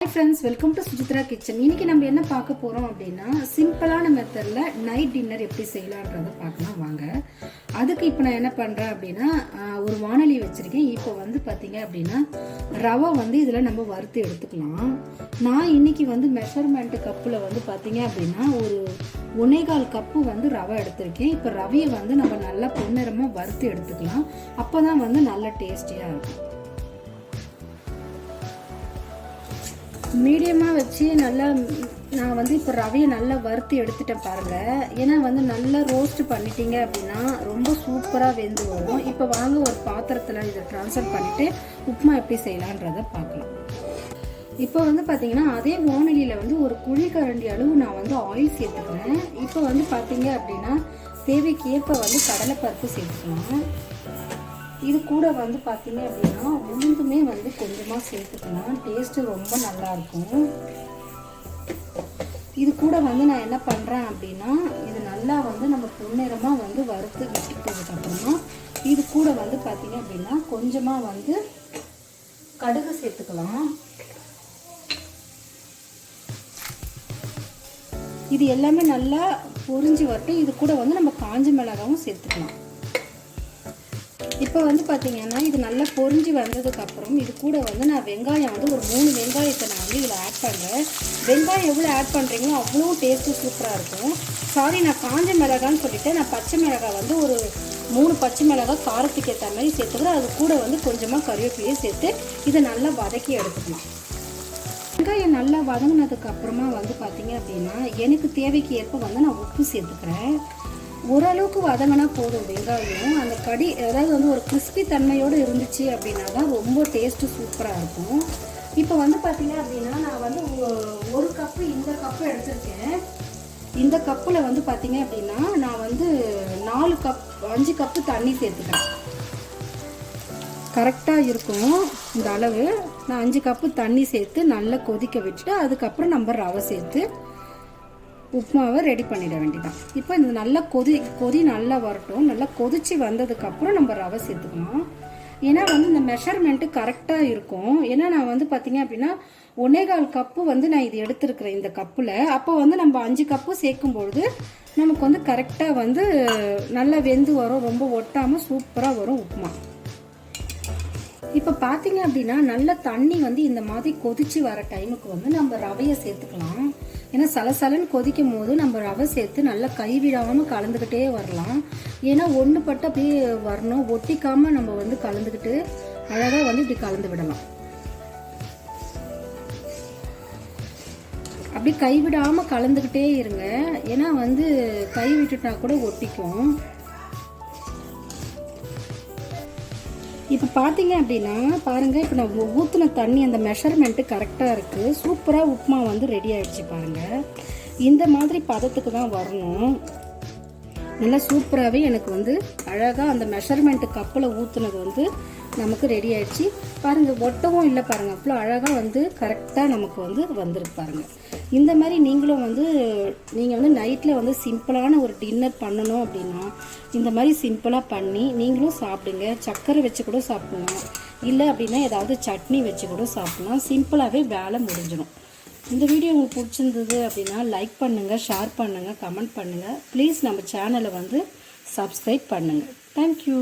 Hi friends welcome to Suchitra kitchen இன்னைக்கு நம்ம என்ன பார்க்க போகிறோம் அப்படின்னா சிம்பிளான மெத்தடில் நைட் டின்னர் எப்படி செய்யலான்றத பார்க்கலாம். வாங்க. அதுக்கு இப்போ நான் என்ன பண்ணுறேன் அப்படின்னா ஒரு வானொலி வச்சுருக்கேன். இப்போ வந்து பார்த்தீங்க அப்படின்னா ரவை வந்து இதில் நம்ம வறுத்து எடுத்துக்கலாம். நான் இன்னைக்கு வந்து மெஷர்மெண்ட் கப்பில் வந்து பார்த்தீங்க அப்படின்னா ஒரு ஒன்னேகால் கப்பு வந்து ரவை எடுத்திருக்கேன். இப்போ ரவையை வந்து நம்ம நல்லா பொன்னிறமாக வறுத்து எடுத்துக்கலாம். அப்போ தான் வந்து நல்ல டேஸ்டியாக இருக்கும். மீடியமாக வச்சு நல்லா நான் வந்து இப்போ ரவையை நல்லா வறுத்து எடுத்துட்டேன் பாருங்கள் ஏன்னா வந்து நல்லா ரோஸ்ட் பண்ணிட்டீங்க அப்படின்னா ரொம்ப சூப்பராக வெந்து வரும். இப்போ வாங்க ஒரு பாத்திரத்தில் இதை ட்ரான்ஸ்ஃபர் பண்ணிவிட்டு உப்புமா எப்படி செய்யலான்றதை பார்க்கலாம். இப்போ வந்து பார்த்தீங்கன்னா அதே வானொலியில் வந்து ஒரு குழி கரண்டி அளவு நான் வந்து ஆயில் சேர்த்துக்கிறேன். இப்போ வந்து பார்த்தீங்க அப்படின்னா தேவைக்கு ஏற்ப வந்து கடலைப்பருப்பு சேர்த்துக்கலாம். இது கூட வந்து பார்த்தீங்க அப்படின்னா உளுந்துமே வந்து கொஞ்சமாக சேர்த்துக்கலாம் டேஸ்ட்டு ரொம்ப நல்லா இருக்கும். இது கூட வந்து நான் என்ன பண்ணுறேன் அப்படின்னா இது நல்லா வந்து நம்ம பொன்னிறமாக வந்து வறுத்து விட்டுட்டதுக்கப்புறமா இது கூட வந்து பார்த்தீங்க அப்படின்னா கொஞ்சமாக வந்து கடுகு சேர்த்துக்கலாம். இது எல்லாமே நல்லா பொரிஞ்சு வரட்டும். இது கூட வந்து நம்ம காஞ்ச மிளகாவும் சேர்த்துக்கலாம். இப்போ வந்து பார்த்தீங்கன்னா இது நல்லா பொறிஞ்சு வந்ததுக்கப்புறம் இது கூட வந்து நான் வெங்காயம் வந்து ஒரு மூணு வெங்காயத்தை நான் வந்து இதில் ஆட் பண்ணுறேன் வெங்காயம் எவ்வளோ ஆட் பண்ணுறீங்களோ அவ்வளோ டேஸ்ட்டு சூப்பராக இருக்கும். சாரி நான் காஞ்ச மிளகான்னு சொல்லிவிட்டு நான் பச்சை மிளகாய் வந்து ஒரு மூணு பச்சை மிளகாய் காரத்துக்கு ஏற்ற மாதிரி சேர்த்துக்கிறேன். அது கூட வந்து கொஞ்சமாக கருவேப்பிலையும் சேர்த்து இதை நல்லா வதக்கி எடுத்துக்கலாம் வெங்காயம் நல்லா வதங்கினதுக்கு அப்புறமா வந்து பார்த்தீங்க அப்படின்னா எனக்கு தேவைக்கு ஏற்ப வந்து நான் உப்பு சேர்த்துக்கிறேன். ஓரளவுக்கு வதங்கினா போதும் வெங்காயம் அந்த கடி அதாவது வந்து ஒரு கிறிஸ்பி தன்மையோடு இருந்துச்சு அப்படின்னா தான் ரொம்ப டேஸ்ட்டு சூப்பராக இருக்கும். இப்போ வந்து பார்த்தீங்க அப்படின்னா நான் வந்து ஒரு கப்பு இந்த கப்பு எடுத்திருக்கேன். இந்த கப்பில் வந்து பார்த்தீங்க அப்படின்னா நான் வந்து நாலு கப் அஞ்சு கப்பு தண்ணி சேர்த்துக்கிறேன். கரெக்டாக இருக்கும் இந்த அளவு. நான் அஞ்சு கப்பு தண்ணி சேர்த்து நல்லா கொதிக்க விட்டுட்டு அதுக்கப்புறம் நம்ம ரவை சேர்த்து உப்புமாவை ரெடி பண்ணிட வேண்டியதான் இப்போ இந்த நல்லா கொதி கொதி நல்லா வரட்டும். நல்லா கொதிச்சு வந்ததுக்கப்புறம் நம்ம ரவை சேர்த்துக்கணும். ஏன்னா வந்து இந்த மெஷர்மெண்ட்டு கரெக்டாக இருக்கும். ஏன்னா நான் வந்து பார்த்தீங்க அப்படின்னா ஒன்னேகால் கப்பு வந்து நான் இது எடுத்திருக்கிறேன் இந்த கப்பில். அப்போ வந்து நம்ம அஞ்சு கப்பு சேர்க்கும் பொழுது நமக்கு வந்து கரெக்டாக வந்து நல்லா வெந்து வரும். ரொம்ப ஒட்டாமல் சூப்பராக வரும் உப்புமா. இப்போ பார்த்தீங்க அப்படின்னா நல்ல தண்ணி வந்து இந்த மாதிரி கொதிச்சு வர டைமுக்கு வந்து நம்ம ரவையை சேர்த்துக்கலாம். ஏன்னா சலசலன்னு கொதிக்கும் போது நம்ம ரவை சேர்த்து நல்லா கைவிடாமல் கலந்துக்கிட்டே வரலாம். ஏன்னா ஒன்று பட்டு அப்படியே வரணும். ஒட்டிக்காமல் நம்ம வந்து கலந்துக்கிட்டு அழகாக வந்து இப்படி கலந்து விடலாம். அப்படி கைவிடாமல் கலந்துக்கிட்டே இருங்க. ஏன்னா வந்து கை விட்டுட்டா கூட ஒட்டிக்கும். இப்போ பார்த்தீங்க அப்படின்னா பாருங்கள் இப்போ நான் ஊற்றின தண்ணி அந்த மெஷர்மெண்ட்டு கரெக்டாக இருக்குது சூப்பராக உப்புமா வந்து ரெடி ஆகிடுச்சு பாருங்கள் இந்த மாதிரி பதத்துக்கு தான் வரணும். நல்லா சூப்பராகவே எனக்கு வந்து அழகாக அந்த மெஷர்மெண்ட்டு கப்பில் ஊற்றுனது வந்து நமக்கு ரெடி ஆயிடுச்சு. பாருங்கள் ஒட்டவும் இல்லை பாருங்கள் அவ்வளோ அழகாக வந்து கரெக்டாக நமக்கு வந்து வந்திருக்கு பாருங்கள் இந்த மாதிரி நீங்களும் வந்து நீங்கள் வந்து நைட்டில் வந்து சிம்பிளான ஒரு டின்னர் பண்ணணும் அப்படின்னா இந்த மாதிரி சிம்பிளாக பண்ணி நீங்களும் சாப்பிடுங்க. சர்க்கரை வச்சு கூட சாப்பிடலாம். இல்லை அப்படின்னா ஏதாவது சட்னி வச்சு கூட சாப்பிடலாம். சிம்பிளாகவே வேலை முடிஞ்சிடும். இந்த வீடியோ உங்களுக்கு பிடிச்சிருந்தது அப்படின்னா லைக் பண்ணுங்கள் ஷேர் பண்ணுங்கள் கமெண்ட் பண்ணுங்கள் ப்ளீஸ் நம்ம சேனலை வந்து சப்ஸ்கிரைப் பண்ணுங்கள் தேங்க்யூ